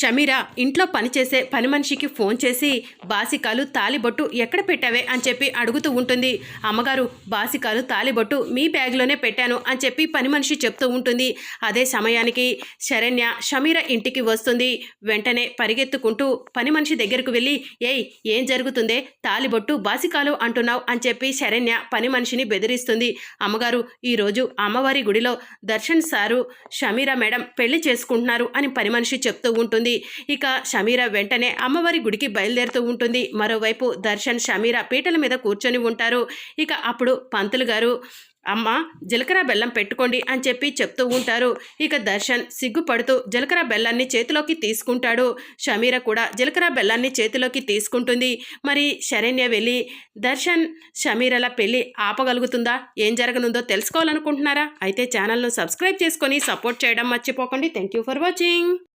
షమీరా ఇంట్లో పనిచేసే పని మనిషికి ఫోన్ చేసి బాసికాలు తాలిబొట్టు ఎక్కడ పెట్టావే? అని చెప్పి అడుగుతూ ఉంటుంది. అమ్మగారు బాసికాలు తాలిబొట్టు మీ బ్యాగ్లోనే పెట్టాను అని చెప్పి పని మనిషి చెప్తూ ఉంటుంది. అదే సమయానికి శరణ్య షమీర ఇంటికి వస్తుంది. వెంటనే పరిగెత్తుకుంటూ పని మనిషి దగ్గరకు వెళ్ళి ఏయ్ ఏం జరుగుతుందే? తాలిబొట్టు బాసికాలు అంటున్నావు అని చెప్పి శరణ్య పని మనిషిని బెదిరిస్తుంది. అమ్మగారు ఈరోజు అమ్మవారి గుడిలో దర్శన్ సారు షమీర మేడం పెళ్ళి చేసుకుంటున్నారు అని పని మనిషి చెప్తూ ఉంటుంది. ఇక షమీర వెంటనే అమ్మవారి గుడికి బయలుదేరుతూ ఉంటుంది. మరోవైపు దర్శన్ షమీర పీటల మీద కూర్చొని ఉంటారు. ఇక అప్పుడు పంతులు గారు అమ్మ జీలకర్ర బెల్లం పెట్టుకోండి అని చెప్పి చెప్తూ ఉంటారు. ఇక దర్శన్ సిగ్గుపడుతూ జీలకర్ర బెల్లాన్ని చేతిలోకి తీసుకుంటాడు. షమీర కూడా జీలకర్ర బెల్లాన్ని చేతిలోకి తీసుకుంటుంది. మరి శరణ్య వెళ్ళి దర్శన్ షమీరల పెళ్ళి ఆపగలుగుతుందా? ఏం జరగనుందో తెలుసుకోవాలనుకుంటున్నారా? అయితే ఛానల్ను సబ్స్క్రైబ్ చేసుకొని సపోర్ట్ చేయడం మర్చిపోకండి. Thank you for watching.